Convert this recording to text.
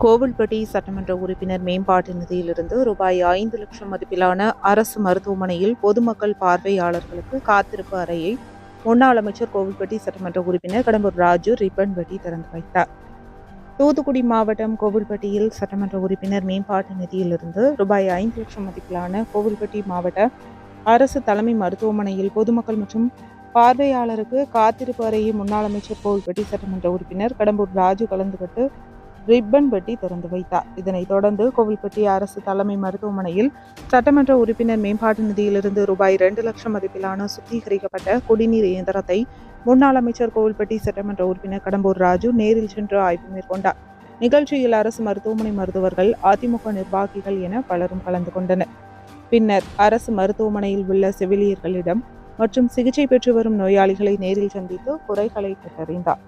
கோவில்பட்டி சட்டமன்ற உறுப்பினர் மேம்பாட்டு நிதியிலிருந்து ரூபாய் ஐந்து லட்சம் மதிப்பிலான அரசு மருத்துவமனையில் பொதுமக்கள் பார்வையாளர்களுக்கு காத்திருப்பு அறையை முன்னாள் அமைச்சர் கோவில்பட்டி சட்டமன்ற உறுப்பினர் கடம்பூர் ராஜு ரிப்பன் வெட்டி திறந்து வைத்தார். தூத்துக்குடி மாவட்டம் கோவில்பட்டியில் சட்டமன்ற உறுப்பினர் மேம்பாட்டு நிதியிலிருந்து ரூபாய் ஐந்து லட்சம் மதிப்பிலான கோவில்பட்டி மாவட்ட அரசு தலைமை மருத்துவமனையில் பொதுமக்கள் மற்றும் பார்வையாளருக்கு காத்திருப்பு அறையை முன்னாள் அமைச்சர் கோவில்பட்டி சட்டமன்ற உறுப்பினர் கடம்பூர் ராஜு கலந்து கொண்டு ரிப்பன் வெட்டி திறந்து வைத்தார். இதனைத் தொடர்ந்து கோவில்பட்டி அரசு தலைமை மருத்துவமனையில் சட்டமன்ற உறுப்பினர் மேம்பாட்டு நிதியிலிருந்து ரூபாய் இரண்டு லட்சம் மதிப்பிலான சுத்திகரிக்கப்பட்ட குடிநீர் இயந்திரத்தை முன்னாள் அமைச்சர் கோவில்பட்டி சட்டமன்ற உறுப்பினர் கடம்பூர் ராஜு நேரில் சென்று ஆய்வு மேற்கொண்டார். நிகழ்ச்சியில் அரசு மருத்துவமனை மருத்துவர்கள் அதிமுக நிர்வாகிகள் என பலரும் கலந்து கொண்டனர். பின்னர் அரசு மருத்துவமனையில் உள்ள செவிலியர்களிடம் மற்றும் சிகிச்சை பெற்று வரும் நோயாளிகளை நேரில் சந்தித்து குறைகளை கேட்டறிந்தார்